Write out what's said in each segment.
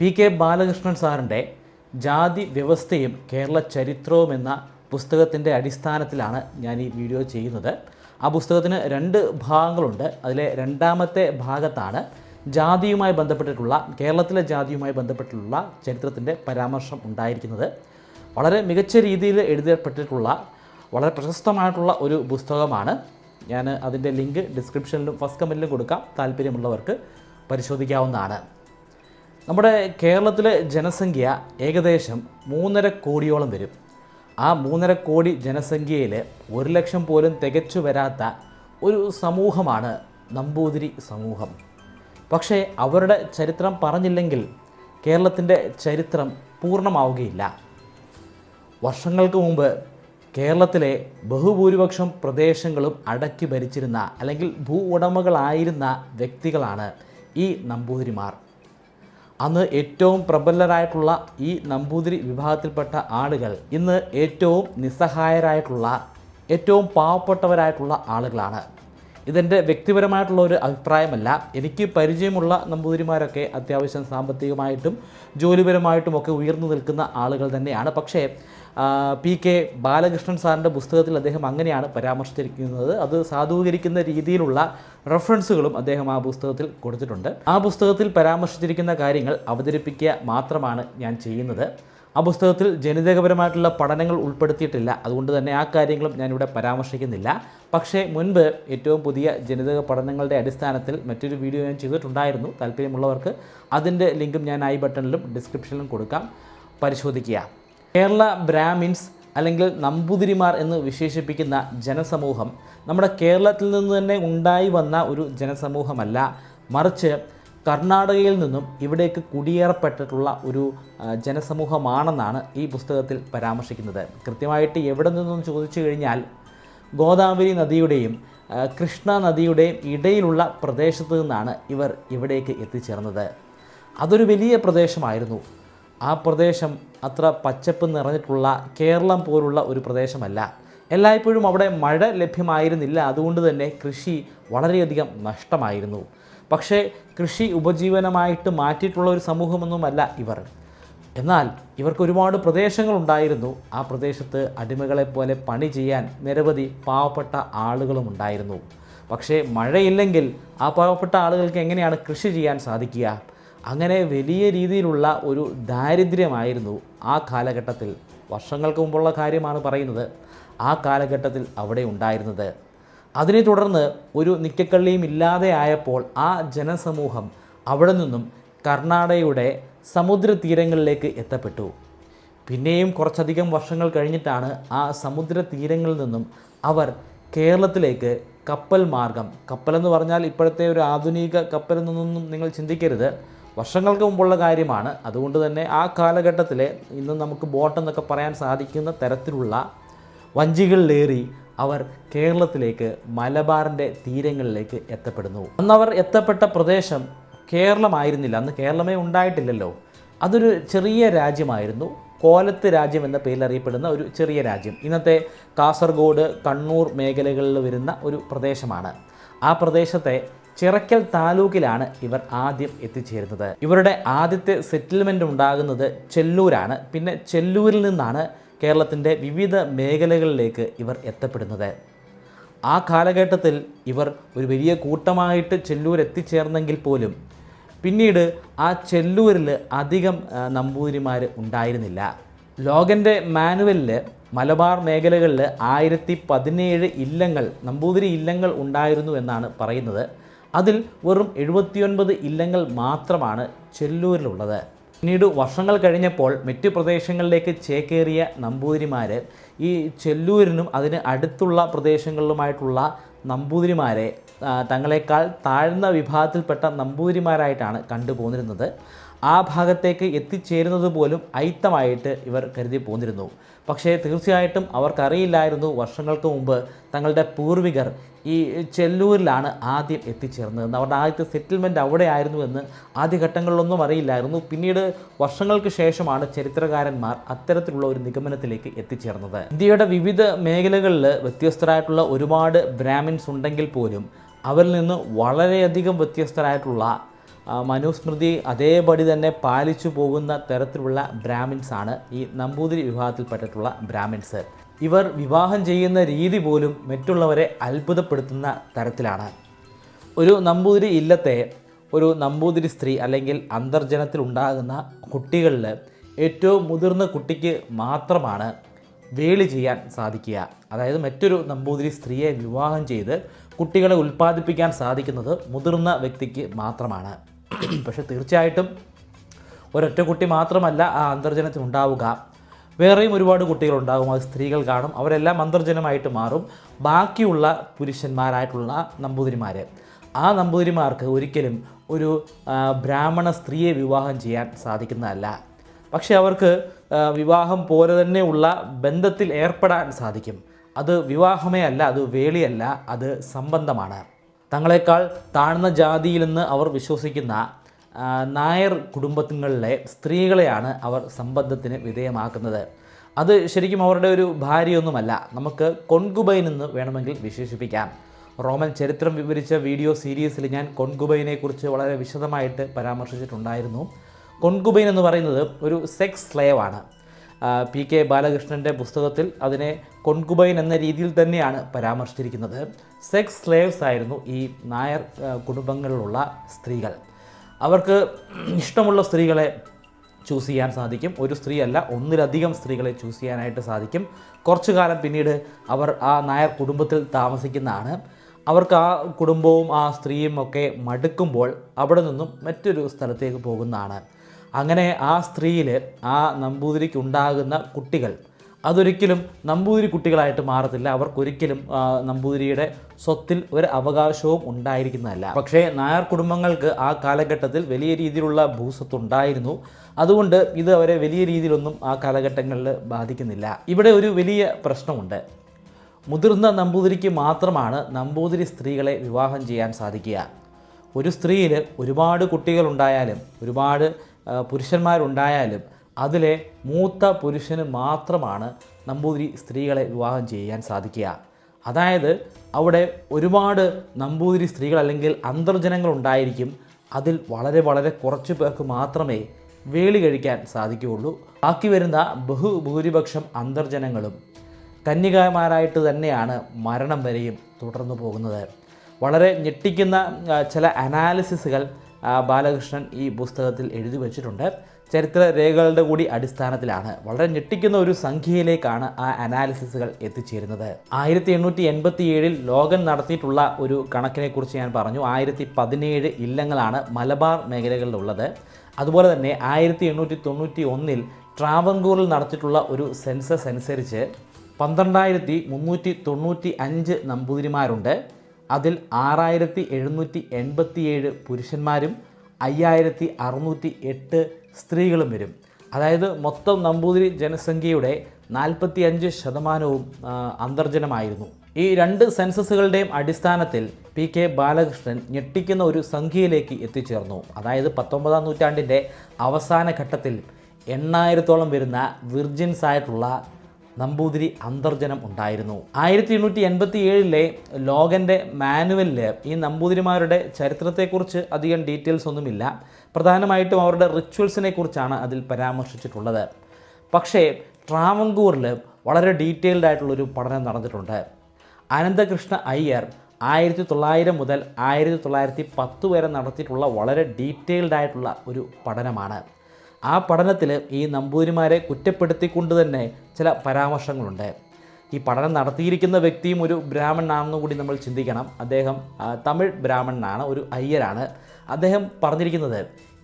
P K Balakrishnan സാറിന്റെ ജാതി വ്യവസ്ഥയും കേരള ചരിത്രവും എന്ന പുസ്തകത്തിന്റെ അടിസ്ഥാനത്തിലാണ് ഞാൻ ഈ വീഡിയോ ചെയ്യുന്നത്. ആ പുസ്തകത്തിന് രണ്ട് ഭാഗങ്ങളുണ്ട്. അതിലെ രണ്ടാമത്തെ ഭാഗത്താണ് ജാതിയുമായി ബന്ധപ്പെട്ടിട്ടുള്ള കേരളത്തിലെ ജാതിയുമായി ബന്ധപ്പെട്ടിട്ടുള്ള ചരിത്രത്തിന്റെ പരാമർശം ഉണ്ടായിരിക്കുന്നത്. വളരെ മികച്ച രീതിയിൽ എഴുതപ്പെട്ടിട്ടുള്ള വളരെ പ്രശസ്തമായിട്ടുള്ള ഒരു പുസ്തകമാണ്. ഞാൻ അതിന്റെ ലിങ്ക് ഡിസ്ക്രിപ്ഷനിലും ഫസ്റ്റ് കമന്റിലും കൊടുക്കാം. താല്പര്യമുള്ളവർക്ക് പരിശോധിക്കാവുന്നതാണ്. നമ്മുടെ കേരളത്തിലെ ജനസംഖ്യ ഏകദേശം മൂന്നര കോടിയോളം വരും. ആ മൂന്നര കോടി ജനസംഖ്യയിൽ ഒരു ലക്ഷം പോലും തികച്ചു വരാത്ത ഒരു സമൂഹമാണ് നമ്പൂതിരി സമൂഹം. പക്ഷേ അവരുടെ ചരിത്രം പറഞ്ഞില്ലെങ്കിൽ കേരളത്തിന്റെ ചരിത്രം പൂർണമാവുകയില്ല. വർഷങ്ങൾക്ക് മുമ്പ് കേരളത്തിലെ ബഹുഭൂരിപക്ഷം പ്രദേശങ്ങളും അടക്കി ഭരിച്ചിരുന്ന അല്ലെങ്കിൽ ഭൂ ഉടമകളായിരുന്ന വ്യക്തികളാണ് ഈ നമ്പൂതിരിമാർ. അന്ന് ഏറ്റവും പ്രബലരായിട്ടുള്ള ഈ നമ്പൂതിരി വിഭാഗത്തിൽപ്പെട്ട ആളുകൾ ഇന്ന് ഏറ്റവും നിസ്സഹായരായിട്ടുള്ള ഏറ്റവും പാവപ്പെട്ടവരായിട്ടുള്ള ആളുകളാണ്. ഇതെന്റെ വ്യക്തിപരമായിട്ടുള്ള ഒരു അഭിപ്രായമല്ല. എനിക്ക് പരിചയമുള്ള നമ്പൂതിരിമാരൊക്കെ അത്യാവശ്യം സാമ്പത്തികമായിട്ടും ജോലിപരമായിട്ടും ഒക്കെ ഉയർന്നു നിൽക്കുന്ന ആളുകൾ തന്നെയാണ്. പക്ഷേ പി കെ ബാലകൃഷ്ണൻ സാറിന്റെ പുസ്തകത്തിൽ അദ്ദേഹം അങ്ങനെയാണ് പരാമർശിച്ചിരിക്കുന്നത്. അത് സാധൂകരിക്കുന്ന രീതിയിലുള്ള റെഫറൻസുകളും അദ്ദേഹം ആ പുസ്തകത്തിൽ കൊടുത്തിട്ടുണ്ട്. ആ പുസ്തകത്തിൽ പരാമർശിച്ചിരിക്കുന്ന കാര്യങ്ങൾ അവതരിപ്പിക്കുക മാത്രമാണ് ഞാൻ ചെയ്യുന്നത്. ആ പുസ്തകത്തിൽ ജനിതകപരമായിട്ടുള്ള പഠനങ്ങൾ ഉൾപ്പെടുത്തിയിട്ടില്ല. അതുകൊണ്ട് തന്നെ ആ കാര്യങ്ങളും ഞാനിവിടെ പരാമർശിക്കുന്നില്ല. പക്ഷേ മുൻപ് ഏറ്റവും പുതിയ ജനിതക പഠനങ്ങളുടെ അടിസ്ഥാനത്തിൽ മറ്റൊരു വീഡിയോ ഞാൻ ചെയ്തിട്ടുണ്ടായിരുന്നു. താല്പര്യമുള്ളവർക്ക് അതിന്റെ ലിങ്കും ഞാൻ ഐ ബട്ടണിലും ഡിസ്ക്രിപ്ഷനിലും കൊടുക്കാം. പരിശോധിക്കുക. കേരള ബ്രാഹ്മിൻസ് അല്ലെങ്കിൽ നമ്പൂതിരിമാർ എന്ന് വിശേഷിപ്പിക്കുന്ന ജനസമൂഹം നമ്മുടെ കേരളത്തിൽ നിന്ന് തന്നെ ഉണ്ടായി വന്ന ഒരു ജനസമൂഹമല്ല. മറിച്ച് കർണാടകയിൽ നിന്നും ഇവിടേക്ക് കുടിയേറപ്പെട്ടിട്ടുള്ള ഒരു ജനസമൂഹമാണെന്നാണ് ഈ പുസ്തകത്തിൽ പരാമർശിക്കുന്നത്. കൃത്യമായിട്ട് എവിടെ നിന്നും ചോദിച്ചു കഴിഞ്ഞാൽ ഗോദാവരി നദിയുടെയും കൃഷ്ണ നദിയുടെയും ഇടയിലുള്ള പ്രദേശത്തു നിന്നാണ് ഇവർ ഇവിടേക്ക് എത്തിച്ചേർന്നത്. അതൊരു വലിയ പ്രദേശമായിരുന്നു. ആ പ്രദേശം അത്ര പച്ചപ്പ് നിറഞ്ഞിട്ടുള്ള കേരളം പോലുള്ള ഒരു പ്രദേശമല്ല. എല്ലായ്പ്പോഴും അവിടെ മഴ ലഭ്യമായിരുന്നില്ല. അതുകൊണ്ട് തന്നെ കൃഷി വളരെയധികം നഷ്ടമായിരുന്നു. പക്ഷേ കൃഷി ഉപജീവനമായിട്ട് മാറ്റിയിട്ടുള്ള ഒരു സമൂഹമൊന്നുമല്ല ഇവർ. എന്നാൽ ഇവർക്ക് ഒരുപാട് പ്രദേശങ്ങളുണ്ടായിരുന്നു. ആ പ്രദേശത്ത് അടിമകളെ പോലെ പണി ചെയ്യാൻ നിരവധി പാവപ്പെട്ട ആളുകളും ഉണ്ടായിരുന്നു. പക്ഷേ മഴയില്ലെങ്കിൽ ആ പാവപ്പെട്ട ആളുകൾക്ക് എങ്ങനെയാണ് കൃഷി ചെയ്യാൻ സാധിക്കുക? അങ്ങനെ വലിയ രീതിയിലുള്ള ഒരു ദാരിദ്ര്യമായിരുന്നു ആ കാലഘട്ടത്തിൽ. വർഷങ്ങൾക്ക് മുമ്പുള്ള കാര്യമാണ് പറയുന്നത്. ആ കാലഘട്ടത്തിൽ അവിടെ ഉണ്ടായിരുന്നത്. അതിനെ തുടർന്ന് ഒരു നിക്കക്കള്ളിയും ഇല്ലാതെ ആയപ്പോൾ ആ ജനസമൂഹം അവിടെ നിന്നും കർണാടകയുടെ സമുദ്ര തീരങ്ങളിലേക്ക് എത്തപ്പെട്ടു. പിന്നെയും കുറച്ചധികം വർഷങ്ങൾ കഴിഞ്ഞിട്ടാണ് ആ സമുദ്ര തീരങ്ങളിൽ നിന്നും അവർ കേരളത്തിലേക്ക് കപ്പൽ മാർഗം കപ്പലെന്ന് പറഞ്ഞാൽ ഇപ്പോഴത്തെ ഒരു ആധുനിക കപ്പലെന്നൊന്നും നിങ്ങൾ ചിന്തിക്കരുത്. വർഷങ്ങൾക്ക് മുമ്പുള്ള കാര്യമാണ്. അതുകൊണ്ട് തന്നെ ആ കാലഘട്ടത്തിലെ ഇന്ന് നമുക്ക് ബോട്ട് എന്നൊക്കെ പറയാൻ സാധിക്കുന്ന തരത്തിലുള്ള വഞ്ചികളിലേറി അവർ കേരളത്തിലേക്ക് മലബാറിന്റെ തീരങ്ങളിലേക്ക് എത്തപ്പെടുന്നു. അന്നവർ എത്തപ്പെട്ട പ്രദേശം കേരളമായിരുന്നില്ല. അന്ന് കേരളമേ ഉണ്ടായിട്ടില്ലല്ലോ. അതൊരു ചെറിയ രാജ്യമായിരുന്നു. കോലത്ത് രാജ്യം എന്ന പേരിൽ അറിയപ്പെടുന്ന ഒരു ചെറിയ രാജ്യം. ഇന്നത്തെ കാസർഗോഡ് കണ്ണൂർ മേഖലകളിൽ വരുന്ന ഒരു പ്രദേശമാണ്. ആ പ്രദേശത്തെ ചിറക്കൽ താലൂക്കിലാണ് ഇവർ ആദ്യം എത്തിച്ചേരുന്നത്. ഇവരുടെ ആദ്യത്തെ സെറ്റിൽമെന്റ് ഉണ്ടാകുന്നത് ചെല്ലൂരാണ്. പിന്നെ ചെല്ലൂരിൽ നിന്നാണ് കേരളത്തിന്റെ വിവിധ മേഖലകളിലേക്ക് ഇവർ എത്തപ്പെടുന്നത്. ആ കാലഘട്ടത്തിൽ ഇവർ ഒരു വലിയ കൂട്ടമായിട്ട് ചെല്ലൂർ എത്തിച്ചേർന്നെങ്കിൽ പോലും പിന്നീട് ആ ചെല്ലൂരിൽ അധികം നമ്പൂതിരിമാർ ഉണ്ടായിരുന്നില്ല. ലോകന്റെ മാനുവലിൽ മലബാർ മേഖലകളിൽ ആയിരത്തി പതിനേഴ് ഇല്ലങ്ങൾ നമ്പൂതിരി ഇല്ലങ്ങൾ ഉണ്ടായിരുന്നു എന്നാണ് പറയുന്നത്. അതിൽ വെറും എഴുപത്തിയൊൻപത് ഇല്ലങ്ങൾ മാത്രമാണ് ചെല്ലൂരിലുള്ളത്. പിന്നീട് വർഷങ്ങൾ കഴിഞ്ഞപ്പോൾ മറ്റു പ്രദേശങ്ങളിലേക്ക് ചേക്കേറിയ നമ്പൂതിരിമാർ ഈ ചെല്ലൂരിനും അതിന് അടുത്തുള്ള പ്രദേശങ്ങളിലുമായിട്ടുള്ള നമ്പൂതിരിമാരെ തങ്ങളെക്കാൾ താഴ്ന്ന വിഭാഗത്തിൽപ്പെട്ട നമ്പൂതിരിമാരായിട്ടാണ് കണ്ടുപോന്നിരുന്നത്. ആ ഭാഗത്തേക്ക് എത്തിച്ചേരുന്നത് പോലും അയിത്തമായിട്ട് ഇവർ കരുതി പോന്നിരുന്നു. പക്ഷേ തീർച്ചയായിട്ടും അവർക്കറിയില്ലായിരുന്നു വർഷങ്ങൾക്ക് മുമ്പ് തങ്ങളുടെ പൂർവികർ ഈ ചെല്ലൂരിലാണ് ആദ്യം എത്തിച്ചേർന്നതെന്ന് അവരുടെ ആദ്യത്തെ സെറ്റിൽമെന്റ് അവിടെ ആയിരുന്നു എന്ന് ആദ്യഘട്ടങ്ങളിലൊന്നും അറിയില്ലായിരുന്നു. പിന്നീട് വർഷങ്ങൾക്ക് ശേഷമാണ് ചരിത്രകാരന്മാർ അത്തരത്തിലുള്ള ഒരു നിഗമനത്തിലേക്ക് എത്തിച്ചേർന്നത്. ഇന്ത്യയുടെ വിവിധ മേഖലകളിൽ വ്യത്യസ്തരായിട്ടുള്ള ഒരുപാട് ബ്രാഹ്മിൻസ് ഉണ്ടെങ്കിൽ പോലും അവരിൽ നിന്ന് വളരെയധികം വ്യത്യസ്തരായിട്ടുള്ള മനുസ്മൃതി അതേപടി തന്നെ പാലിച്ചു പോകുന്ന തരത്തിലുള്ള ബ്രാഹ്മിൻസ് ആണ് ഈ നമ്പൂതിരി വിഭാഗത്തിൽപ്പെട്ടിട്ടുള്ള ബ്രാഹ്മിൻസ്. ഇവർ വിവാഹം ചെയ്യുന്ന രീതി പോലും മറ്റുള്ളവരെ അത്ഭുതപ്പെടുത്തുന്ന തരത്തിലാണ്. ഒരു നമ്പൂതിരി ഇല്ലത്തെ ഒരു നമ്പൂതിരി സ്ത്രീ അല്ലെങ്കിൽ അന്തർജനത്തിൽ ഉണ്ടാകുന്ന കുട്ടികളിൽ ഏറ്റവും മുതിർന്ന കുട്ടിക്ക് മാത്രമാണ് വേളി ചെയ്യാൻ സാധിക്കുക. അതായത് മറ്റൊരു നമ്പൂതിരി സ്ത്രീയെ വിവാഹം ചെയ്ത് കുട്ടികളെ ഉൽപ്പാദിപ്പിക്കാൻ സാധിക്കുന്നത് മുതിർന്ന വ്യക്തിക്ക് മാത്രമാണ്. പക്ഷേ തീർച്ചയായിട്ടും ഒരൊറ്റ കുട്ടി മാത്രമല്ല ആ അന്തർജനത്തിൽ ഉണ്ടാവുക. വേറെയും ഒരുപാട് കുട്ടികളുണ്ടാകും അത് സ്ത്രീകൾ കാണും. അവരെല്ലാം അന്തർജനമായിട്ട് മാറും. ബാക്കിയുള്ള പുരുഷന്മാരായിട്ടുള്ള നമ്പൂതിരിമാർ ആ നമ്പൂതിരിമാർക്ക് ഒരിക്കലും ഒരു ബ്രാഹ്മണ സ്ത്രീയെ വിവാഹം ചെയ്യാൻ സാധിക്കുന്നതല്ല. പക്ഷേ അവർക്ക് വിവാഹം പോലെ തന്നെയുള്ള ബന്ധത്തിൽ ഏർപ്പെടാൻ സാധിക്കും. അത് വിവാഹമേ അല്ല അത് വേളിയല്ല അത് സംബന്ധമാണ്. തങ്ങളെക്കാൾ താഴ്ന്ന ജാതിയിൽ നിന്ന് അവർ വിശ്വസിക്കുന്ന നായർ കുടുംബങ്ങളിലെ സ്ത്രീകളെയാണ് അവർ സംബന്ധത്തിന് വിധേയമാക്കുന്നത്. അത് ശരിക്കും അവരുടെ ഒരു ഭാര്യയൊന്നുമല്ല നമുക്ക് കൊൺകുബൈൻ എന്ന് വേണമെങ്കിൽ വിശേഷിപ്പിക്കാം. റോമൻ ചരിത്രം വിവരിച്ച വീഡിയോ സീരീസിൽ ഞാൻ കൊൺകുബൈനെക്കുറിച്ച് വളരെ വിശദമായിട്ട് പരാമർശിച്ചിട്ടുണ്ടായിരുന്നു. കൊൺകുബൈൻ എന്ന് പറയുന്നത് ഒരു സെക്സ് സ്ലേവ് ആണ് ആ, പി കെ ബാലകൃഷ്ണന്റെ പുസ്തകത്തിൽ അതിനെ കൊൺകുബൈൻ എന്ന രീതിയിൽ തന്നെയാണ് പരാമർശിച്ചിരിക്കുന്നത്. സെക്സ് സ്ലേവ്സ് ആയിരുന്നു ഈ നായർ കുടുംബങ്ങളിലുള്ള സ്ത്രീകൾ. അവർക്ക് ഇഷ്ടമുള്ള സ്ത്രീകളെ ചൂസ് ചെയ്യാൻ സാധിക്കും. ഒരു സ്ത്രീ അല്ല ഒന്നിലധികം സ്ത്രീകളെ ചൂസ് ചെയ്യാനായിട്ട് സാധിക്കും. കുറച്ചു കാലം പിന്നീട് അവർ ആ നായർ കുടുംബത്തിൽ താമസിക്കുന്നതാണ്. അവർക്ക് ആ കുടുംബവും ആ സ്ത്രീയും ഒക്കെ മടുക്കുമ്പോൾ അവിടെ നിന്നും മറ്റൊരു സ്ഥലത്തേക്ക് പോകുന്നതാണ്. അങ്ങനെ ആ സ്ത്രീയിൽ ആ നമ്പൂതിരിക്ക് ഉണ്ടാകുന്ന കുട്ടികൾ അതൊരിക്കലും നമ്പൂതിരി കുട്ടികളായിട്ട് മാറത്തില്ല. അവർക്കൊരിക്കലും നമ്പൂതിരിയുടെ സ്വത്തിൽ ഒരു അവകാശവും ഉണ്ടായിരിക്കുന്നതല്ല. പക്ഷേ നായർ കുടുംബങ്ങൾക്ക് ആ കാലഘട്ടത്തിൽ വലിയ രീതിയിലുള്ള ഭൂസ്വത്ത് ഉണ്ടായിരുന്നു അതുകൊണ്ട് ഇത് അവരെ വലിയ രീതിയിലൊന്നും ആ കാലഘട്ടങ്ങളിൽ ബാധിക്കുന്നില്ല. ഇവിടെ ഒരു വലിയ പ്രശ്നമുണ്ട്. മുതിർന്ന നമ്പൂതിരിക്ക് മാത്രമാണ് നമ്പൂതിരി സ്ത്രീകളെ വിവാഹം ചെയ്യാൻ സാധിക്കുക. ഒരു സ്ത്രീയിൽ ഒരുപാട് കുട്ടികളുണ്ടായാലും ഒരുപാട് പുരുഷന്മാരുണ്ടായാലും അതിലെ മൂത്ത പുരുഷന് മാത്രമാണ് നമ്പൂതിരി സ്ത്രീകളെ വിവാഹം ചെയ്യാൻ സാധിക്കുക. അതായത് അവിടെ ഒരുപാട് നമ്പൂതിരി സ്ത്രീകൾ അല്ലെങ്കിൽ അന്തർജനങ്ങൾ ഉണ്ടായിരിക്കും. അതിൽ വളരെ വളരെ കുറച്ച് പേർക്ക് മാത്രമേ വേളി കഴിക്കാൻ സാധിക്കുകയുള്ളൂ. ബാക്കി വരുന്ന ബഹുഭൂരിപക്ഷം അന്തർജനങ്ങളും കന്യകമാരായിട്ട് തന്നെയാണ് മരണം വരെയും തുടർന്നു പോകുന്നത്. വളരെ ഞെട്ടിക്കുന്ന ചില അനാലിസിസുകൾ ബാലകൃഷ്ണൻ ഈ പുസ്തകത്തിൽ എഴുതി വച്ചിട്ടുണ്ട്. ചരിത്ര രേഖകളുടെ കൂടി അടിസ്ഥാനത്തിലാണ്. വളരെ ഞെട്ടിക്കുന്ന ഒരു സംഖ്യയിലേക്കാണ് ആ അനാലിസിസുകൾ എത്തിച്ചേരുന്നത്. ആയിരത്തി എണ്ണൂറ്റി എൺപത്തി ഏഴിൽ ലോകൻ നടത്തിയിട്ടുള്ള ഒരു കണക്കിനെക്കുറിച്ച് ഞാൻ പറഞ്ഞു. ആയിരത്തി പതിനേഴ് ഇല്ലങ്ങളാണ് മലബാർ മേഖലകളിലുള്ളത്. അതുപോലെ തന്നെ ആയിരത്തി എണ്ണൂറ്റി തൊണ്ണൂറ്റി ഒന്നിൽ ട്രാവൻകൂറിൽ നടത്തിയിട്ടുള്ള ഒരു സെൻസസ് അനുസരിച്ച് പന്ത്രണ്ടായിരത്തി മുന്നൂറ്റി തൊണ്ണൂറ്റി അഞ്ച് നമ്പൂതിരിമാരുണ്ട്. അതിൽ ആറായിരത്തി എഴുന്നൂറ്റി എൺപത്തിയേഴ് പുരുഷന്മാരും അയ്യായിരത്തി അറുന്നൂറ്റി എട്ട് സ്ത്രീകളും വരും. അതായത് മൊത്തം നമ്പൂതിരി ജനസംഖ്യയുടെ നാൽപ്പത്തി അഞ്ച് ശതമാനവും അന്തർജനമായിരുന്നു. ഈ രണ്ട് സെൻസസുകളുടെയും അടിസ്ഥാനത്തിൽ പി കെ ബാലകൃഷ്ണൻ ഞെട്ടിക്കുന്ന ഒരു സംഖ്യയിലേക്ക് എത്തിച്ചേർന്നു. അതായത് പത്തൊമ്പതാം നൂറ്റാണ്ടിന്റെ അവസാന ഘട്ടത്തിൽ എണ്ണായിരത്തോളം വരുന്ന വിർജിൻസ് ആയിട്ടുള്ള നമ്പൂതിരി അന്തർജനം ഉണ്ടായിരുന്നു. ആയിരത്തി എണ്ണൂറ്റി എൺപത്തി ഏഴിലെ ലോകന്റെ മാനുവലിൽ ഈ നമ്പൂതിരിമാരുടെ ചരിത്രത്തെക്കുറിച്ച് അധികം ഡീറ്റെയിൽസ് ഒന്നുമില്ല. പ്രധാനമായിട്ടും അവരുടെ റിച്വൽസിനെ കുറിച്ചാണ് അതിൽ പരാമർശിച്ചിട്ടുള്ളത്. പക്ഷേ ട്രാവങ്കൂറിൽ വളരെ ഡീറ്റെയിൽഡ് ആയിട്ടുള്ളൊരു പഠനം നടന്നിട്ടുണ്ട്. അനന്തകൃഷ്ണ അയ്യർ ആയിരത്തി തൊള്ളായിരം മുതൽ ആയിരത്തി തൊള്ളായിരത്തി പത്ത് വരെ നടത്തിയിട്ടുള്ള വളരെ ഡീറ്റെയിൽഡ് ആയിട്ടുള്ള ഒരു പഠനമാണ്. ആ പഠനത്തിൽ ഈ നമ്പൂതിരിമാരെ കുറ്റപ്പെടുത്തിക്കൊണ്ട് തന്നെ ചില പരാമർശങ്ങളുണ്ട്. ഈ പഠനം നടത്തിയിരിക്കുന്ന വ്യക്തിയും ഒരു ബ്രാഹ്മണനാണെന്ന് കൂടി നമ്മൾ ചിന്തിക്കണം. അദ്ദേഹം തമിഴ് ബ്രാഹ്മണനാണ് ഒരു അയ്യരാണ്. അദ്ദേഹം പറഞ്ഞിരിക്കുന്നത്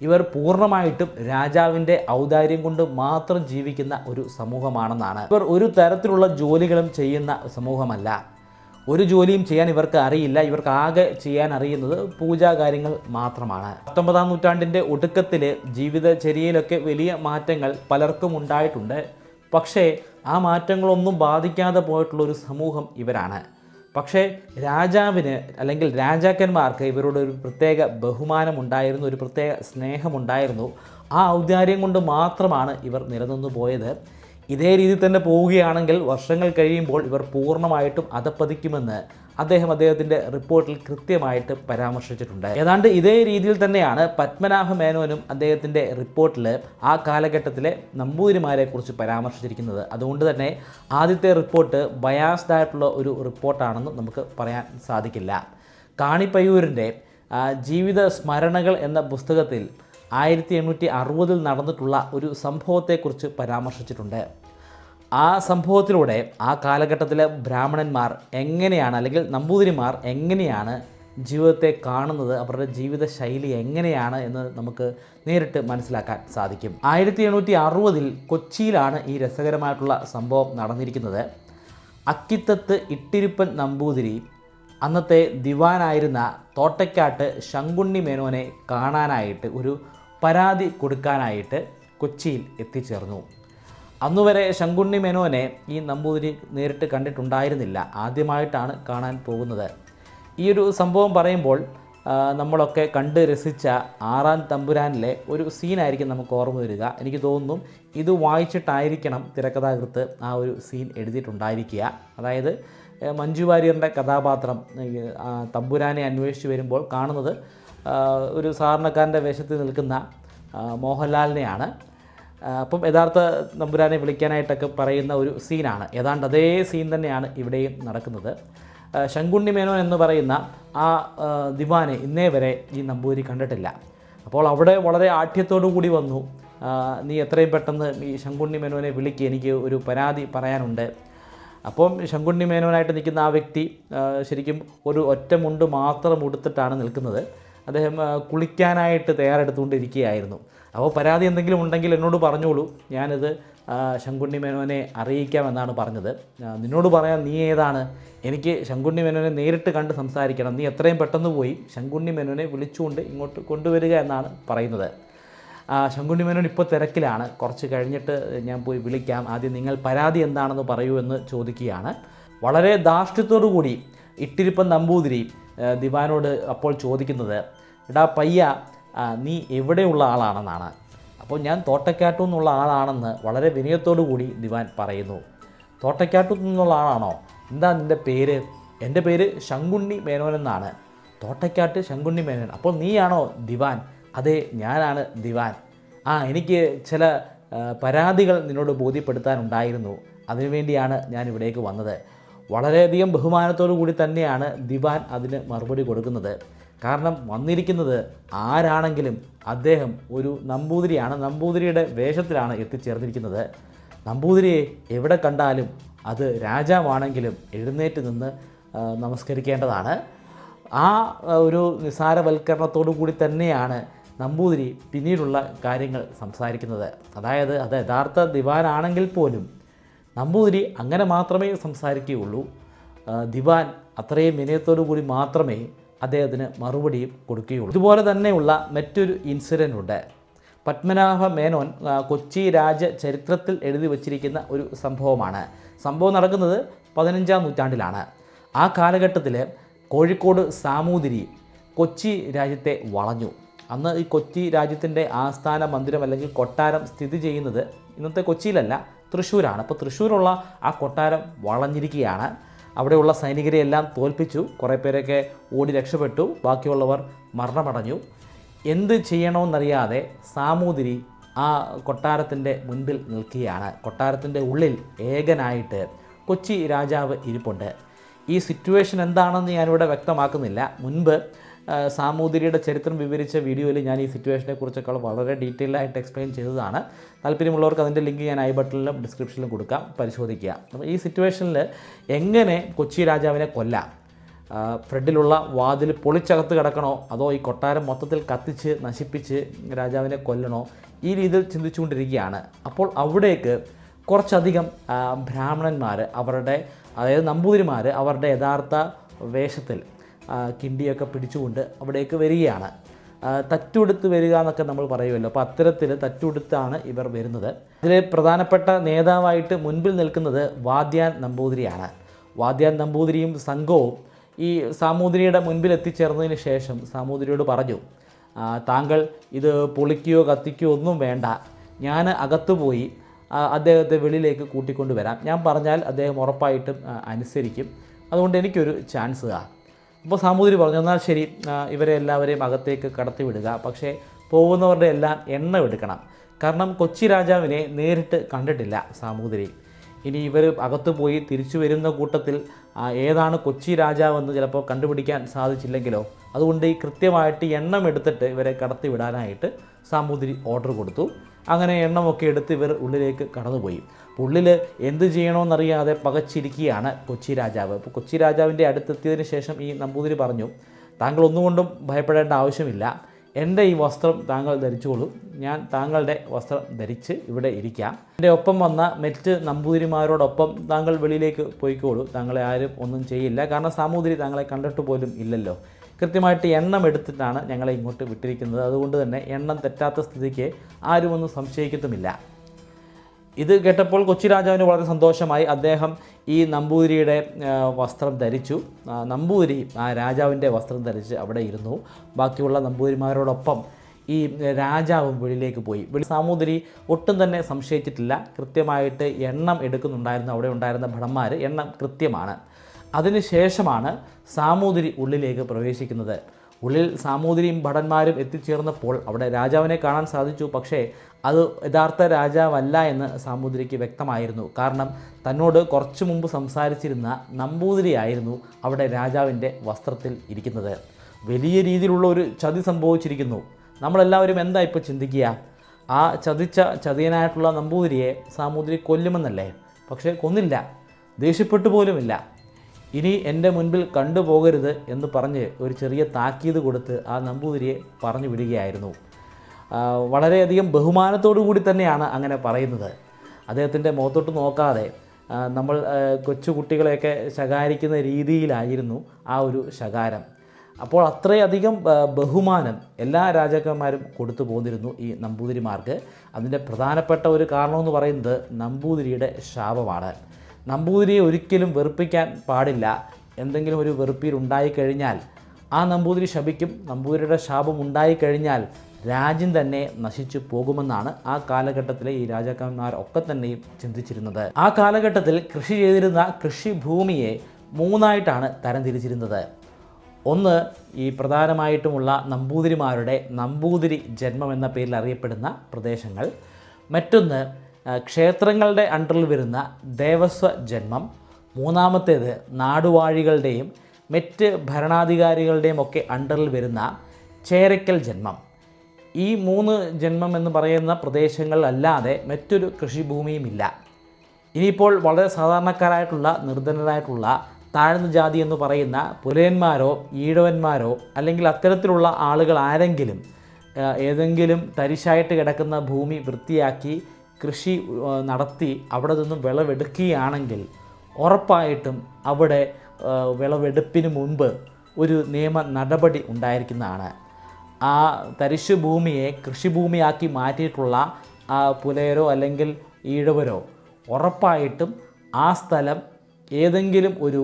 ഇവർ പൂർണമായിട്ടും രാജാവിന്റെ ഔദാര്യം കൊണ്ട് മാത്രം ജീവിക്കുന്ന ഒരു സമൂഹമാണെന്നാണ്. ഇവർ ഒരു തരത്തിലുള്ള ജോലികളും ചെയ്യുന്ന സമൂഹമല്ല. ഒരു ജോലിയും ചെയ്യാൻ ഇവർക്ക് അറിയില്ല. ഇവർക്ക് ആകെ ചെയ്യാൻ അറിയുന്നത് പൂജാ കാര്യങ്ങൾ മാത്രമാണ്. പത്തൊമ്പതാം നൂറ്റാണ്ടിന്റെ ഒടുക്കത്തിൽ ജീവിതചര്യയിലൊക്കെ വലിയ മാറ്റങ്ങൾ പലർക്കും ഉണ്ടായിട്ടുണ്ട്. പക്ഷേ ആ മാറ്റങ്ങളൊന്നും ബാധിക്കാതെ പോയിട്ടുള്ള ഒരു സമൂഹം ഇവരാണ്. പക്ഷേ രാജാവിന് അല്ലെങ്കിൽ രാജാക്കന്മാർക്ക് ഇവരോട് ഒരു പ്രത്യേക ബഹുമാനമുണ്ടായിരുന്നു ഒരു പ്രത്യേക സ്നേഹമുണ്ടായിരുന്നു. ആ ഔദാര്യം കൊണ്ട് മാത്രമാണ് ഇവർ നിലനിന്നു പോയത് ഇതേ രീതിയിൽ തന്നെ പോവുകയാണെങ്കിൽ വർഷങ്ങൾ കഴിയുമ്പോൾ ഇവർ പൂർണമായിട്ടും അധപ്പതിക്കുമെന്ന് അദ്ദേഹം അദ്ദേഹത്തിന്റെ റിപ്പോർട്ടിൽ കൃത്യമായിട്ട് പരാമർശിച്ചിട്ടുണ്ട്. ഏതാണ്ട് ഇതേ രീതിയിൽ തന്നെയാണ് പത്മനാഭ മേനോനും അദ്ദേഹത്തിന്റെ റിപ്പോർട്ടിൽ ആ കാലഘട്ടത്തിലെ നമ്പൂതിരിമാരെ കുറിച്ച് പരാമർശിച്ചിരിക്കുന്നത്. അതുകൊണ്ട് തന്നെ ആദ്യത്തെ റിപ്പോർട്ട് ബയാസ്ഡ് ആയിട്ടുള്ള ഒരു റിപ്പോർട്ടാണെന്ന് നമുക്ക് പറയാൻ സാധിക്കില്ല. കാണിപ്പയ്യൂരിന്റെ ജീവിത സ്മരണകൾ എന്ന പുസ്തകത്തിൽ ആയിരത്തി എണ്ണൂറ്റി അറുപതിൽ നടന്നിട്ടുള്ള ഒരു സംഭവത്തെക്കുറിച്ച് പരാമർശിച്ചിട്ടുണ്ട്. ആ സംഭവത്തിലൂടെ ആ കാലഘട്ടത്തിലെ ബ്രാഹ്മണന്മാർ എങ്ങനെയാണ് അല്ലെങ്കിൽ നമ്പൂതിരിമാർ എങ്ങനെയാണ് ജീവിതത്തെ കാണുന്നത് അവരുടെ ജീവിത ശൈലി എങ്ങനെയാണ് എന്ന് നമുക്ക് നേരിട്ട് മനസ്സിലാക്കാൻ സാധിക്കും. ആയിരത്തി എണ്ണൂറ്റി അറുപതിൽ കൊച്ചിയിലാണ് ഈ രസകരമായിട്ടുള്ള സംഭവം നടന്നിരിക്കുന്നത്. അക്കിത്തത്ത് ഇട്ടിരിപ്പൻ നമ്പൂതിരി അന്നത്തെ ദിവാനായിരുന്ന തോട്ടയ്ക്കാട്ട് ശങ്കുണ്ണി മേനോനെ കാണാനായിട്ട് ഒരു പരാതി കൊടുക്കാനായിട്ട് കൊച്ചിയിൽ എത്തിച്ചേർന്നു. അന്നുവരെ ശങ്കുണ്ണി മേനോനെ ഈ നമ്പൂതിരി നേരിട്ട് കണ്ടിട്ടുണ്ടായിരുന്നില്ല. ആദ്യമായിട്ടാണ് കാണാൻ പോകുന്നത്. ഈ ഒരു സംഭവം പറയുമ്പോൾ നമ്മളൊക്കെ കണ്ട് രസിച്ച ആറാം തമ്പുരാനിലെ ഒരു സീനായിരിക്കും നമുക്ക് ഓർമ്മ വരിക. എനിക്ക് തോന്നുന്നു ഇത് വായിച്ചിട്ടായിരിക്കണം തിരക്കഥാകൃത്ത് ആ ഒരു സീൻ എഴുതിയിട്ടുണ്ടായിരിക്കുക. അതായത് മഞ്ജു വാര്യറിന്റെ കഥാപാത്രം തമ്പുരാനെ അന്വേഷിച്ച് വരുമ്പോൾ കാണുന്നത് ഒരു സാധാരണക്കാരന്റെ വേഷത്തിൽ നിൽക്കുന്ന മോഹൻലാലിനെയാണ്. അപ്പം യഥാർത്ഥ നമ്പുരാനെ വിളിക്കാനായിട്ടൊക്കെ പറയുന്ന ഒരു സീനാണ്. ഏതാണ്ട് അതേ സീൻ തന്നെയാണ് ഇവിടെയും നടക്കുന്നത്. ശങ്കുണ്ണി മേനോൻ എന്ന് പറയുന്ന ആ ദിവാനെ ഇന്നേ വരെ ഈ നമ്പൂതിരി കണ്ടിട്ടില്ല. അപ്പോൾ അവിടെ വളരെ ആഠ്യത്തോടു കൂടി വന്നു. നീ എത്രയും പെട്ടെന്ന് ഈ ശങ്കുണ്ണി മേനോനെ വിളിക്കുക എനിക്ക് ഒരു പരാതി പറയാനുണ്ട്. അപ്പം ശങ്കുണ്ണി മേനോനായിട്ട് നിൽക്കുന്ന ആ വ്യക്തി ശരിക്കും ഒരു ഒറ്റ മുണ്ട് മാത്രം ഉടുത്തിട്ടാണ് നിൽക്കുന്നത്. അദ്ദേഹം കുളിക്കാനായിട്ട് തയ്യാറെടുത്തുകൊണ്ടിരിക്കുകയായിരുന്നു. അപ്പോൾ പരാതി എന്തെങ്കിലും ഉണ്ടെങ്കിൽ എന്നോട് പറഞ്ഞോളൂ. ഞാനിത് ശങ്കുണ്ണി മേനോനെ അറിയിക്കാമെന്നാണ് പറഞ്ഞത്. നിന്നോട് പറയാൻ നീ ഏതാണ്? എനിക്ക് ശങ്കുണ്ണി മേനോനെ നേരിട്ട് കണ്ട് സംസാരിക്കണം. നീ എത്രയും പെട്ടെന്ന് പോയി ശങ്കുണ്ണി മേനോനെ വിളിച്ചുകൊണ്ട് ഇങ്ങോട്ട് കൊണ്ടുവരിക എന്നാണ് പറയുന്നത്. ശങ്കുണ്ണി മേനോൻ ഇപ്പോൾ തിരക്കിലാണ്. കുറച്ച് കഴിഞ്ഞിട്ട് ഞാൻ പോയി വിളിക്കാം. ആദ്യം നിങ്ങൾ പരാതി എന്താണെന്ന് പറയൂ എന്ന് ചോദിക്കുകയാണ്. വളരെ ധാർഷ്ട്യത്തോടു കൂടി ഇട്ടിരിപ്പൻ നമ്പൂതിരി ദിവാനോട് അപ്പോൾ ചോദിക്കുന്നത് എടാ പയ്യ നീ എവിടെയുള്ള ആളാണെന്നാണ്. അപ്പോൾ ഞാൻ തോട്ടക്കാട്ടു നിന്നുള്ള ആളാണെന്ന് വളരെ വിനയത്തോടു കൂടി ദിവാൻ പറയുന്നു. തോട്ടക്കാട്ടു നിന്നുള്ള ആളാണോ? എന്താ നിന്റെ പേര്? എന്റെ പേര് ശങ്കുണ്ണി മേനോൻ എന്നാണ്. തോട്ടക്കാട്ട് ശങ്കുണ്ണി മേനോൻ. അപ്പോൾ നീയാണോ ദിവാൻ? അതെ ഞാനാണ് ദിവാൻ. ആ എനിക്ക് ചില പരാതികൾ നിന്നോട് ബോധ്യപ്പെടുത്താനുണ്ടായിരുന്നു. അതിനുവേണ്ടിയാണ് ഞാൻ ഇവിടേക്ക് വന്നത്. വളരെയധികം ബഹുമാനത്തോടു കൂടി തന്നെയാണ് ദിവാൻ അതിന് മറുപടി കൊടുക്കുന്നത്. കാരണം വന്നിരിക്കുന്നത് ആരാണെങ്കിലും അദ്ദേഹം ഒരു നമ്പൂതിരിയാണ് നമ്പൂതിരിയുടെ വേഷത്തിലാണ് എത്തിച്ചേർന്നിരിക്കുന്നത്. നമ്പൂതിരിയെ എവിടെ കണ്ടാലും അത് രാജാവാണെങ്കിലും എഴുന്നേറ്റ് നിന്ന് നമസ്കരിക്കേണ്ടതാണ്. ആ ഒരു നിസാരവൽക്കരണത്തോടു കൂടി തന്നെയാണ് നമ്പൂതിരി പിന്നീടുള്ള കാര്യങ്ങൾ സംസാരിക്കുന്നത്. അതായത് അത് യഥാർത്ഥ ദിവാനാണെങ്കിൽ പോലും നമ്പൂതിരി അങ്ങനെ മാത്രമേ സംസാരിക്കുകയുള്ളൂ. ദിവാൻ അത്രയും വിനയത്തോടു കൂടി മാത്രമേ അദ്ദേഹത്തിന് മറുപടിയും കൊടുക്കുകയുള്ളൂ. ഇതുപോലെ തന്നെയുള്ള മറ്റൊരു ഇൻസിഡന്റ് ഉണ്ട്. പത്മനാഭ മേനോൻ കൊച്ചി രാജ ചരിത്രത്തിൽ എഴുതി വച്ചിരിക്കുന്ന ഒരു സംഭവമാണ്. സംഭവം നടക്കുന്നത് പതിനഞ്ചാം നൂറ്റാണ്ടിലാണ്. ആ കാലഘട്ടത്തിൽ കോഴിക്കോട് സാമൂതിരി കൊച്ചി രാജ്യത്തെ വളഞ്ഞു. അന്ന് ഈ കൊച്ചി രാജ്യത്തിന്റെ ആസ്ഥാന മന്ദിരം അല്ലെങ്കിൽ കൊട്ടാരം സ്ഥിതി ചെയ്യുന്നത് ഇന്നത്തെ കൊച്ചിയിലല്ല തൃശ്ശൂരാണ്. അപ്പോൾ തൃശ്ശൂരുള്ള ആ കൊട്ടാരം വളഞ്ഞിരിക്കുകയാണ്. അവിടെയുള്ള സൈനികരെ എല്ലാം തോൽപ്പിച്ചു. കുറേ പേരൊക്കെ ഓടി രക്ഷപ്പെട്ടു. ബാക്കിയുള്ളവർ മരണമടഞ്ഞു. എന്ത് ചെയ്യണമെന്നറിയാതെ സാമൂതിരി ആ കൊട്ടാരത്തിന്റെ മുൻപിൽ നിൽക്കുകയാണ്. കൊട്ടാരത്തിന്റെ ഉള്ളിൽ ഏകനായിട്ട് കൊച്ചി രാജാവ് ഇരിപ്പുണ്ട്. ഈ സിറ്റുവേഷൻ എന്താണെന്ന് ഞാനിവിടെ വ്യക്തമാക്കുന്നില്ല. മുൻപ് സാമൂതിരിയുടെ ചരിത്രം വിവരിച്ച വീഡിയോയിൽ ഞാൻ ഈ സിറ്റുവേഷനെ കുറിച്ചൊക്കെ വളരെ ഡീറ്റെയിൽ ആയിട്ട് എക്സ്പ്ലെയിൻ ചെയ്തതാണ്. താല്പര്യമുള്ളവർക്ക് അതിന്റെ ലിങ്ക് ഞാൻ ഐ ബട്ടണിലും ഡിസ്ക്രിപ്ഷനിലും കൊടുക്കാം. പരിശോധിക്കുക. അപ്പോൾ ഈ സിറ്റുവേഷനിൽ എങ്ങനെ കൊച്ചി രാജാവിനെ കൊല്ലാം? ഫ്രണ്ടിലുള്ള വാതിൽ പൊളിച്ചകത്ത് കിടക്കണോ? അതോ ഈ കൊട്ടാരം മൊത്തത്തിൽ കത്തിച്ച് നശിപ്പിച്ച് രാജാവിനെ കൊല്ലണോ? ഈ രീതിയിൽ ചിന്തിച്ചുകൊണ്ടിരിക്കുകയാണ്. അപ്പോൾ അവിടേക്ക് കുറച്ചധികം ബ്രാഹ്മണന്മാർ അവരുടെ അതായത് നമ്പൂതിരിമാർ അവരുടെ യഥാർത്ഥ വേഷത്തിൽ കിണ്ടിയൊക്കെ പിടിച്ചുകൊണ്ട് അവിടേക്ക് വരികയാണ്. തറ്റുടുത്ത് വരിക എന്നൊക്കെ നമ്മൾ പറയുമല്ലോ. അപ്പോൾ അത്തരത്തിൽ തറ്റുടുത്താണ് ഇവർ വരുന്നത്. ഇതിലെ പ്രധാനപ്പെട്ട നേതാവായിട്ട് മുൻപിൽ നിൽക്കുന്നത് വാദ്യാൻ നമ്പൂതിരിയാണ്. വാദ്യാൻ നമ്പൂതിരിയും സംഘവും ഈ സാമൂതിരിയുടെ മുൻപിൽ എത്തിച്ചേർന്നതിന് ശേഷം സാമൂതിരിയോട് പറഞ്ഞു താങ്കൾ ഇത് പൊളിക്കുകയോ കത്തിക്കുകയോ ഒന്നും വേണ്ട. ഞാൻ അകത്തു പോയി ആ, അദ്ദേഹത്തെ വെളിയിലേക്ക് കൂട്ടിക്കൊണ്ടുവരാം ഞാൻ പറഞ്ഞാൽ അദ്ദേഹം ഉറപ്പായിട്ടും അനുസരിക്കും. അതുകൊണ്ട് എനിക്കൊരു ചാൻസ് താ. അപ്പോൾ സാമൂതിരി പറഞ്ഞു എന്നാൽ ശരി ഇവരെ എല്ലാവരെയും അകത്തേക്ക് കടത്തിവിടുക. പക്ഷേ പോകുന്നവരുടെ എല്ലാം എണ്ണം എടുക്കണം. കാരണം കൊച്ചി രാജാവിനെ നേരിട്ട് കണ്ടിട്ടില്ല സാമൂതിരി. ഇനി ഇവർ അകത്തു പോയി തിരിച്ചു വരുന്ന കൂട്ടത്തിൽ ഏതാണ് കൊച്ചി രാജാവെന്ന് ചിലപ്പോൾ കണ്ടുപിടിക്കാൻ സാധിച്ചില്ലെങ്കിലോ? അതുകൊണ്ട് ഈ കൃത്യമായിട്ട് എണ്ണം എടുത്തിട്ട് ഇവരെ കടത്തിവിടാനായിട്ട് സാമൂതിരി ഓർഡർ കൊടുത്തു. അങ്ങനെ എണ്ണമൊക്കെ എടുത്ത് ഇവർ ഉള്ളിലേക്ക് കടന്നുപോയി. അപ്പോൾ ഉള്ളിൽ എന്ത് ചെയ്യണമെന്നറിയാതെ പകച്ചിരിക്കുകയാണ് കൊച്ചി രാജാവ്. അപ്പോൾ കൊച്ചി രാജാവിന്റെ അടുത്തെത്തിയതിന് ശേഷം ഈ നമ്പൂതിരി പറഞ്ഞു താങ്കൾ ഒന്നുകൊണ്ടും ഭയപ്പെടേണ്ട ആവശ്യമില്ല. എന്റെ ഈ വസ്ത്രം താങ്കൾ ധരിച്ചോളൂ. ഞാൻ താങ്കളുടെ വസ്ത്രം ധരിച്ച് ഇവിടെ ഇരിക്കാം. എന്റെ ഒപ്പം വന്ന മെറ്റ് നമ്പൂതിരിമാരോടൊപ്പം താങ്കൾ വെളിയിലേക്ക് പോയിക്കോളൂ. താങ്കളെ ആരും ഒന്നും ചെയ്യില്ല. കാരണം സാമൂതിരി താങ്കളെ കണ്ടിട്ട് പോലും ഇല്ലല്ലോ. കൃത്യമായിട്ട് എണ്ണം എടുത്തിട്ടാണ് ഞങ്ങളെ ഇങ്ങോട്ട് വിട്ടിരിക്കുന്നത്. അതുകൊണ്ട് തന്നെ എണ്ണം തെറ്റാത്ത സ്ഥിതിക്ക് ആരും ഒന്നും സംശയിക്കത്തുമില്ല. ഇത് കേട്ടപ്പോൾ കൊച്ചി രാജാവിന് വളരെ സന്തോഷമായി. അദ്ദേഹം ഈ നമ്പൂതിരിയുടെ വസ്ത്രം ധരിച്ചു. നമ്പൂതിരി ആ രാജാവിന്റെ വസ്ത്രം ധരിച്ച് അവിടെ ഇരുന്നു. ബാക്കിയുള്ള നമ്പൂതിരിമാരോടൊപ്പം ഈ രാജാവും വെളിയിലേക്ക് പോയി. വെളി സാമൂതിരി ഒട്ടും തന്നെ സംശയിച്ചിട്ടില്ല. കൃത്യമായിട്ട് എണ്ണം എടുക്കുന്നുണ്ടായിരുന്നു. അവിടെ ഉണ്ടായിരുന്ന ഭടന്മാർ എണ്ണം കൃത്യമാണ്. അതിനുശേഷമാണ് സാമൂതിരി ഉള്ളിലേക്ക് പ്രവേശിക്കുന്നത്. ഉള്ളിൽ സാമൂതിരിയും ഭടന്മാരും എത്തിച്ചേർന്നപ്പോൾ അവിടെ രാജാവിനെ കാണാൻ സാധിച്ചു. പക്ഷേ അത് യഥാർത്ഥ രാജാവല്ല എന്ന് സാമൂതിരിക്ക് വ്യക്തമായിരുന്നു. കാരണം തന്നോട് കുറച്ചു മുമ്പ് സംസാരിച്ചിരുന്ന നമ്പൂതിരിയായിരുന്നു അവിടെ രാജാവിന്റെ വസ്ത്രത്തിൽ ഇരിക്കുന്നത്. വലിയ രീതിയിലുള്ള ഒരു ചതി സംഭവിച്ചിരിക്കുന്നു. നമ്മളെല്ലാവരും എന്താ ഇപ്പോൾ ചിന്തിക്കുക? ആ ചതിച്ച ചതിയനായിട്ടുള്ള നമ്പൂതിരിയെ സാമൂതിരി കൊല്ലുമെന്നല്ലേ? പക്ഷേ കൊന്നില്ല. ദേഷ്യപ്പെട്ടു പോലുമില്ല ഇനി എന്റെ മുൻപിൽ കണ്ടുപോകരുത് എന്ന് പറഞ്ഞ് ഒരു ചെറിയ താക്കീത് കൊടുത്ത് ആ നമ്പൂതിരിയെ പറഞ്ഞു വിടുകയായിരുന്നു. വളരെയധികം ബഹുമാനത്തോടു കൂടി തന്നെയാണ് അങ്ങനെ പറയുന്നത്. അദ്ദേഹത്തിന്റെ മുഖത്തോട്ട് നോക്കാതെ നമ്മൾ കൊച്ചുകുട്ടികളെയൊക്കെ കൊച്ചു കുട്ടികളെയൊക്കെ ശകാരിക്കുന്ന രീതിയിലായിരുന്നു ആ ഒരു ശകാരം. അപ്പോൾ അത്രയധികം ബഹുമാനം എല്ലാ രാജാക്കന്മാരും കൊടുത്തു പോന്നിരുന്നു ഈ നമ്പൂതിരിമാർക്ക്. അതിന്റെ പ്രധാനപ്പെട്ട ഒരു കാരണമെന്ന് പറയുന്നത് നമ്പൂതിരിയുടെ ശാപമാണ്. നമ്പൂതിരിയെ ഒരിക്കലും വെറുപ്പിക്കാൻ പാടില്ല. എന്തെങ്കിലും ഒരു വെറുപ്പീർ ഉണ്ടായിക്കഴിഞ്ഞാൽ ആ നമ്പൂതിരി ശപിക്കും. നമ്പൂതിരിയുടെ ശാപം ഉണ്ടായിക്കഴിഞ്ഞാൽ രാജ്യം തന്നെ നശിച്ചു പോകുമെന്നാണ് ആ കാലഘട്ടത്തിലെ ഈ രാജാക്കന്മാർ ഒക്കെ തന്നെയും ചിന്തിച്ചിരുന്നത്. ആ കാലഘട്ടത്തിൽ കൃഷി ചെയ്തിരുന്ന കൃഷിഭൂമിയെ മൂന്നായിട്ടാണ് തരംതിരിച്ചിരുന്നത്. ഒന്ന് ഈ പ്രധാനമായിട്ടുമുള്ള നമ്പൂതിരിമാരുടെ നമ്പൂതിരി ജന്മം എന്ന പേരിൽ അറിയപ്പെടുന്ന പ്രദേശങ്ങൾ. മറ്റൊന്ന് ക്ഷേത്രങ്ങളുടെ അണ്ടറിൽ വരുന്ന ദേവസ്വ ജന്മം മൂന്നാമത്തേത് നാടുവാഴികളുടെയും മറ്റ് ഭരണാധികാരികളുടെയും ഒക്കെ അണ്ടറിൽ വരുന്ന ചേരക്കൽ ജന്മം. ഈ മൂന്ന് ജന്മം എന്ന് പറയുന്ന പ്രദേശങ്ങളല്ലാതെ മറ്റൊരു കൃഷിഭൂമിയുമില്ല ഇനിയിപ്പോൾ വളരെ സാധാരണക്കാരായിട്ടുള്ള നിർധനരായിട്ടുള്ള താഴ്ന്ന ജാതി എന്ന് പറയുന്ന പുലയന്മാരോ ഈഴവന്മാരോ അല്ലെങ്കിൽ അത്തരത്തിലുള്ള ആളുകൾ ആരെങ്കിലും ഏതെങ്കിലും തരിശായിട്ട് കിടക്കുന്ന ഭൂമി വൃത്തിയാക്കി കൃഷി നടത്തി അവിടെ നിന്നും വിളവെടുക്കുകയാണെങ്കിൽ ഉറപ്പായിട്ടും അവിടെ വിളവെടുപ്പിന് മുൻപ് ഒരു നിയമ നടപടി ഉണ്ടായിരിക്കുന്നതാണ്. ആ തരിശു ഭൂമിയെ കൃഷിഭൂമിയാക്കി മാറ്റിയിട്ടുള്ള ആ പുലയരോ അല്ലെങ്കിൽ ഈഴവരോ ഉറപ്പായിട്ടും ആ സ്ഥലം ഏതെങ്കിലും ഒരു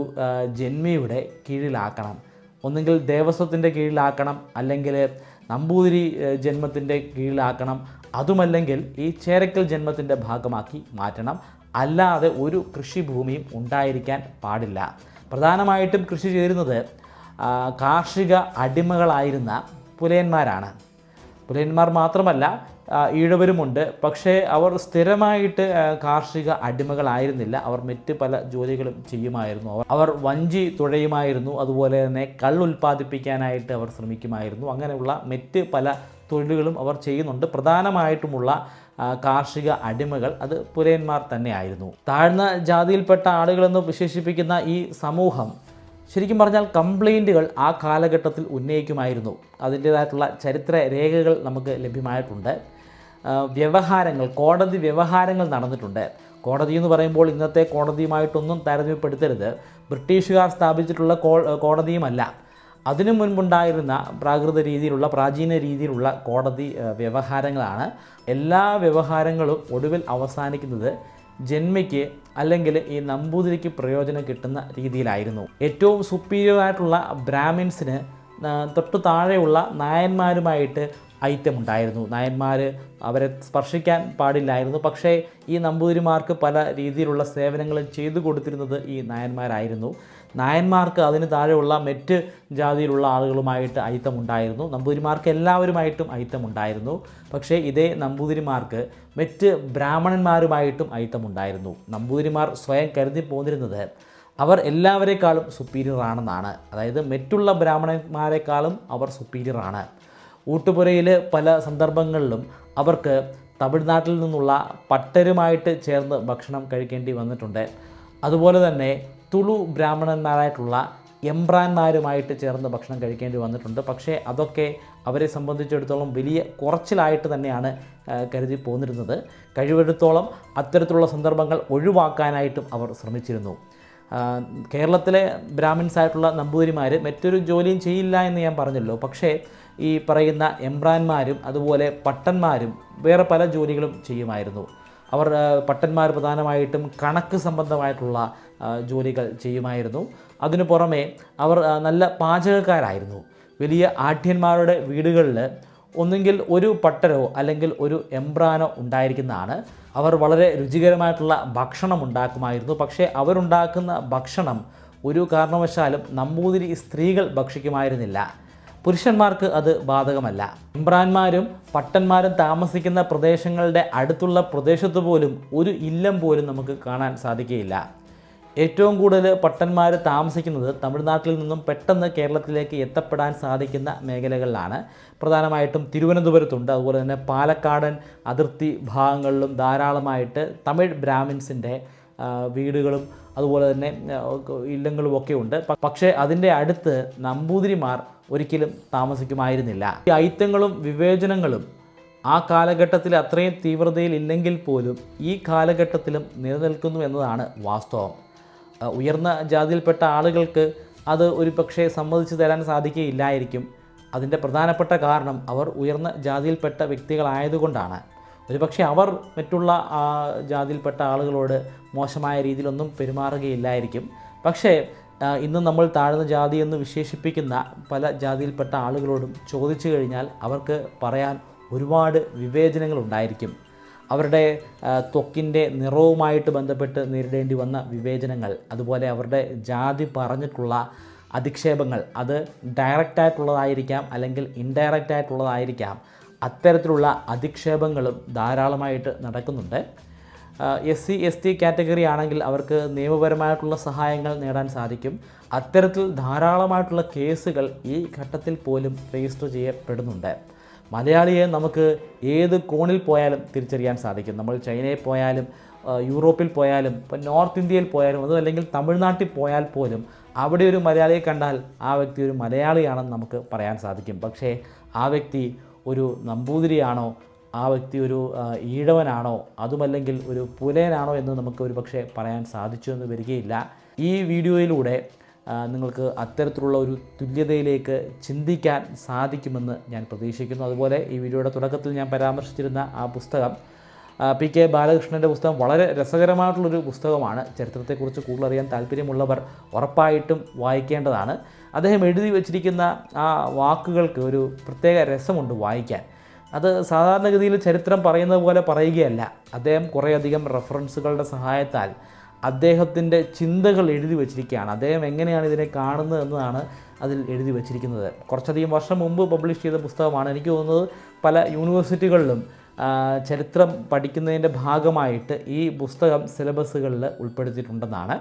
ജന്മിയുടെ കീഴിലാക്കണം. ഒന്നുകിൽ ദേവസ്വത്തിന്റെ കീഴിലാക്കണം അല്ലെങ്കിൽ നമ്പൂതിരി ജന്മത്തിന്റെ കീഴിലാക്കണം അതുമല്ലെങ്കിൽ ഈ ചേരക്കൽ ജന്മത്തിന്റെ ഭാഗമാക്കി മാറ്റണം. അല്ലാതെ ഒരു കൃഷിഭൂമിയും ഉണ്ടായിരിക്കാൻ പാടില്ല. പ്രധാനമായിട്ടും കൃഷി ചേരുന്നത് കാർഷിക അടിമകളായിരുന്ന പുലയന്മാരാണ്. പുലയന്മാർ മാത്രമല്ല ഈഴവരുമുണ്ട്. പക്ഷേ അവർ സ്ഥിരമായിട്ട് കാർഷിക അടിമകളായിരുന്നില്ല. അവർ മറ്റ് പല ജോലികളും ചെയ്യുമായിരുന്നു. അവർ അവർ വഞ്ചി തുഴയുമായിരുന്നു. അതുപോലെ തന്നെ കള്ളുൽപ്പാദിപ്പിക്കാനായിട്ട് അവർ ശ്രമിക്കുമായിരുന്നു. അങ്ങനെയുള്ള മറ്റ് പല തൊഴിലുകളും അവർ ചെയ്യുന്നുണ്ട്. പ്രധാനമായിട്ടുമുള്ള കാർഷിക അടിമകൾ അത് പുലയന്മാർ തന്നെയായിരുന്നു. താഴ്ന്ന ജാതിയിൽപ്പെട്ട ആളുകളെന്ന് വിശേഷിപ്പിക്കുന്ന ഈ സമൂഹം ശരിക്കും പറഞ്ഞാൽ കംപ്ലൈന്റുകൾ ആ കാലഘട്ടത്തിൽ ഉന്നയിക്കുമായിരുന്നു. അതിന്റേതായിട്ടുള്ള ചരിത്ര രേഖകൾ നമുക്ക് ലഭ്യമായിട്ടുണ്ട്. വ്യവഹാരങ്ങൾ കോടതി വ്യവഹാരങ്ങൾ നടന്നിട്ടുണ്ട്. കോടതി എന്ന് പറയുമ്പോൾ ഇന്നത്തെ കോടതിയുമായിട്ടൊന്നും താരതമ്യപ്പെടുത്തരുത്. ബ്രിട്ടീഷുകാർ സ്ഥാപിച്ചിട്ടുള്ള കോടതിയുമല്ല. അതിനു മുൻപുണ്ടായിരുന്ന പ്രാകൃത രീതിയിലുള്ള പ്രാചീന രീതിയിലുള്ള കോടതി വ്യവഹാരങ്ങളാണ്. എല്ലാ വ്യവഹാരങ്ങളും ഒടുവിൽ അവസാനിക്കുന്നത് ജന്മയ്ക്ക് അല്ലെങ്കിൽ ഈ നമ്പൂതിരിക്ക് പ്രയോജനം കിട്ടുന്ന രീതിയിലായിരുന്നു. ഏറ്റവും സുപ്പീരിയർ ആയിട്ടുള്ള ബ്രാഹ്മിൻസിന് തൊട്ടു താഴെയുള്ള നായന്മാരുമായിട്ട് ഐറ്റം ഉണ്ടായിരുന്നു നായന്മാർ അവരെ സ്പർശിക്കാൻ പാടില്ലായിരുന്നു. പക്ഷേ ഈ നമ്പൂതിരിമാർക്ക് പല രീതിയിലുള്ള സേവനങ്ങളും ചെയ്തു കൊടുത്തിരുന്നത് ഈ നായന്മാരായിരുന്നു. നായന്മാർക്ക് അതിന് താഴെയുള്ള മറ്റ് ജാതിയിലുള്ള ആളുകളുമായിട്ട് ഐത്തം ഉണ്ടായിരുന്നു നമ്പൂതിരിമാർക്ക് എല്ലാവരുമായിട്ടും ഐത്തം ഉണ്ടായിരുന്നു പക്ഷേ ഇതേ നമ്പൂതിരിമാർക്ക് മറ്റ് ബ്രാഹ്മണന്മാരുമായിട്ടും ഐത്തം ഉണ്ടായിരുന്നു നമ്പൂതിരിമാർ സ്വയം കരുതി പോന്നിരുന്നത് അവർ എല്ലാവരെക്കാളും സുപ്പീരിയർ ആണെന്നാണ്. അതായത് മറ്റുള്ള ബ്രാഹ്മണന്മാരെക്കാളും അവർ സുപ്പീരിയർ ആണ്. ഊട്ടുപുരയിൽ പല സന്ദർഭങ്ങളിലും അവർക്ക് തമിഴ്നാട്ടിൽ നിന്നുള്ള പട്ടരുമായിട്ട് ചേർന്ന് ഭക്ഷണം കഴിക്കേണ്ടി വന്നിട്ടുണ്ട്. അതുപോലെ തന്നെ തുളു ബ്രാഹ്മണന്മാരായിട്ടുള്ള എംബ്രാന്മാരുമായിട്ട് ചേർന്ന് ഭക്ഷണം കഴിക്കേണ്ടി വന്നിട്ടുണ്ട്. പക്ഷേ അതൊക്കെ അവരെ സംബന്ധിച്ചിടത്തോളം വലിയ കുറച്ചിലായിട്ട് തന്നെയാണ് കരുതി പോന്നിരുന്നത്. കഴിവെടുത്തോളം അത്തരത്തിലുള്ള സന്ദർഭങ്ങൾ ഒഴിവാക്കാനായിട്ടും അവർ ശ്രമിച്ചിരുന്നു. കേരളത്തിലെ ബ്രാഹ്മിൻസ് ആയിട്ടുള്ള നമ്പൂതിരിമാർ മറ്റൊരു ജോലിയും ചെയ്യില്ല എന്ന് ഞാൻ പറഞ്ഞല്ലോ. പക്ഷേ ഈ പറയുന്ന എംബ്രാന്മാരും അതുപോലെ പട്ടന്മാരും വേറെ പല ജോലികളും ചെയ്യുമായിരുന്നു. അവർ പട്ടന്മാർ പ്രധാനമായിട്ടും കണക്ക് സംബന്ധമായിട്ടുള്ള ജോലികൾ ചെയ്യുമായിരുന്നു. അതിനു പുറമെ അവർ നല്ല പാചകക്കാരായിരുന്നു. വലിയ ആഢ്യന്മാരുടെ വീടുകളിൽ ഒന്നുകിൽ ഒരു പട്ടരോ അല്ലെങ്കിൽ ഒരു എംബ്രാനോ ഉണ്ടായിരിക്കുന്നതാണ്. അവർ വളരെ രുചികരമായിട്ടുള്ള ഭക്ഷണം ഉണ്ടാക്കുമായിരുന്നു. പക്ഷേ അവരുണ്ടാക്കുന്ന ഭക്ഷണം ഒരു കാരണവശാലും നമ്പൂതിരി സ്ത്രീകൾ ഭക്ഷിക്കുമായിരുന്നില്ല. പുരുഷന്മാർക്ക് അത് ബാധകമല്ല. ഇമ്രാന്മാരും പട്ടന്മാരും താമസിക്കുന്ന പ്രദേശങ്ങളുടെ അടുത്തുള്ള പ്രദേശത്ത് പോലും ഒരു ഇല്ലം പോലും നമുക്ക് കാണാൻ സാധിക്കുകയില്ല. ഏറ്റവും കൂടുതൽ പട്ടന്മാർ താമസിക്കുന്നത് തമിഴ്നാട്ടിൽ നിന്നും പെട്ടെന്ന് കേരളത്തിലേക്ക് എത്തപ്പെടാൻ സാധിക്കുന്ന മേഖലകളിലാണ്. പ്രധാനമായിട്ടും തിരുവനന്തപുരത്തുണ്ട്. അതുപോലെ തന്നെ പാലക്കാടൻ അതിർത്തി ഭാഗങ്ങളിലും ധാരാളമായിട്ട് തമിഴ് ബ്രാഹ്മിൻസിന്റെ വീടുകളും അതുപോലെ തന്നെ ഇല്ലങ്ങളും ഒക്കെ ഉണ്ട്. പക്ഷേ അതിന്റെ അടുത്ത് നമ്പൂതിരിമാർ ഒരിക്കലും താമസിക്കുമായിരുന്നില്ല. ഈ ഐത്യങ്ങളും വിവേചനങ്ങളും ആ കാലഘട്ടത്തിൽ അത്രയും തീവ്രതയിൽ ഇല്ലെങ്കിൽ പോലും ഈ കാലഘട്ടത്തിലും നിലനിൽക്കുന്നു എന്നതാണ് വാസ്തവം. ഉയർന്ന ജാതിയിൽപ്പെട്ട ആളുകൾക്ക് അത് ഒരു പക്ഷേ സമ്മതിച്ചു തരാൻ സാധിക്കുകയില്ലായിരിക്കും. അതിന്റെ പ്രധാനപ്പെട്ട കാരണം അവർ ഉയർന്ന ജാതിയിൽപ്പെട്ട വ്യക്തികളായതുകൊണ്ടാണ്. ഒരുപക്ഷെ അവർ മറ്റുള്ള ജാതിയിൽപ്പെട്ട ആളുകളോട് മോശമായ രീതിയിലൊന്നും പെരുമാറുകയില്ലായിരിക്കും. പക്ഷേ ഇന്ന് നമ്മൾ താഴ്ന്ന ജാതി എന്ന് വിശേഷിപ്പിക്കുന്ന പല ജാതിയിൽപ്പെട്ട ആളുകളോടും ചോദിച്ചു കഴിഞ്ഞാൽ അവർക്ക് പറയാൻ ഒരുപാട് വിവേചനങ്ങളുണ്ടായിരിക്കും അവരുടെ ത്വക്കിന്റെ നിറവുമായിട്ട് ബന്ധപ്പെട്ട് നേരിടേണ്ടി വന്ന വിവേചനങ്ങൾ അതുപോലെ അവരുടെ ജാതി പറഞ്ഞിട്ടുള്ള അധിക്ഷേപങ്ങൾ അത് ഡയറക്റ്റായിട്ടുള്ളതായിരിക്കാം അല്ലെങ്കിൽ ഇൻഡയറക്റ്റ് ആയിട്ടുള്ളതായിരിക്കാം. അത്തരത്തിലുള്ള അധിക്ഷേപങ്ങളും ധാരാളമായിട്ട് നടക്കുന്നുണ്ട്. S C S T category ആണെങ്കിൽ അവർക്ക് നിയമപരമായിട്ടുള്ള സഹായങ്ങൾ നേടാൻ സാധിക്കും. അത്തരത്തിൽ ധാരാളമായിട്ടുള്ള കേസുകൾ ഈ ഘട്ടത്തിൽ പോലും രജിസ്റ്റർ ചെയ്യപ്പെടുന്നുണ്ട്. മലയാളിയെ നമുക്ക് ഏത് കോണിൽ പോയാലും തിരിച്ചറിയാൻ സാധിക്കും. നമ്മൾ ചൈനയിൽ പോയാലും യൂറോപ്പിൽ പോയാലും ഇപ്പം നോർത്ത് ഇന്ത്യയിൽ പോയാലും അതും അല്ലെങ്കിൽ തമിഴ്നാട്ടിൽ പോയാൽ പോലും അവിടെ ഒരു മലയാളിയെ കണ്ടാൽ ആ വ്യക്തി ഒരു മലയാളിയാണെന്ന് നമുക്ക് പറയാൻ സാധിക്കും. പക്ഷേ ആ വ്യക്തി ഒരു നമ്പൂതിരിയാണോ? ആ വ്യക്തി ഒരു ഈഴവനാണോ? അതുമല്ലെങ്കിൽ ഒരു പുലയനാണോ എന്ന് നമുക്ക് ഒരു പക്ഷേ പറയാൻ സാധിച്ചു എന്ന് വരികയില്ല. ഈ വീഡിയോയിലൂടെ നിങ്ങൾക്ക് അത്തരത്തിലുള്ള ഒരു തുല്യതയിലേക്ക് ചിന്തിക്കാൻ സാധിക്കുമെന്ന് ഞാൻ പ്രതീക്ഷിക്കുന്നു. അതുപോലെ ഈ വീഡിയോയുടെ തുടക്കത്തിൽ ഞാൻ പരാമർശിച്ചിരുന്ന ആ പുസ്തകം പി കെ ബാലകൃഷ്ണന്റെ പുസ്തകം വളരെ രസകരമായിട്ടുള്ളൊരു പുസ്തകമാണ്. ചരിത്രത്തെക്കുറിച്ച് കൂടുതൽ അറിയാൻ താല്പര്യമുള്ളവർ ഉറപ്പായിട്ടും വായിക്കേണ്ടതാണ്. അദ്ദേഹം എഴുതി വച്ചിരിക്കുന്ന ആ വാക്കുകൾക്ക് ഒരു പ്രത്യേക രസമുണ്ട് വായിക്കാൻ. അത് സാധാരണഗതിയിൽ ചരിത്രം പറയുന്നത് പോലെ പറയുകയല്ല. അദ്ദേഹം കുറേയധികം റെഫറൻസുകളുടെ സഹായത്താൽ അദ്ദേഹത്തിന്റെ ചിന്തകൾ എഴുതി വച്ചിരിക്കുകയാണ്. അദ്ദേഹം എങ്ങനെയാണ് ഇതിനെ കാണുന്നത് എന്നതാണ് അതിൽ എഴുതി വച്ചിരിക്കുന്നത്. കുറച്ചധികം വർഷം മുമ്പ് പബ്ലിഷ് ചെയ്ത പുസ്തകമാണ്. എനിക്ക് തോന്നുന്നത് പല യൂണിവേഴ്സിറ്റികളിലും ചരിത്രം പഠിക്കുന്നതിന്റെ ഭാഗമായിട്ട് ഈ പുസ്തകം സിലബസുകളിൽ ഉൾപ്പെടുത്തിയിട്ടുണ്ടെന്നാണ്.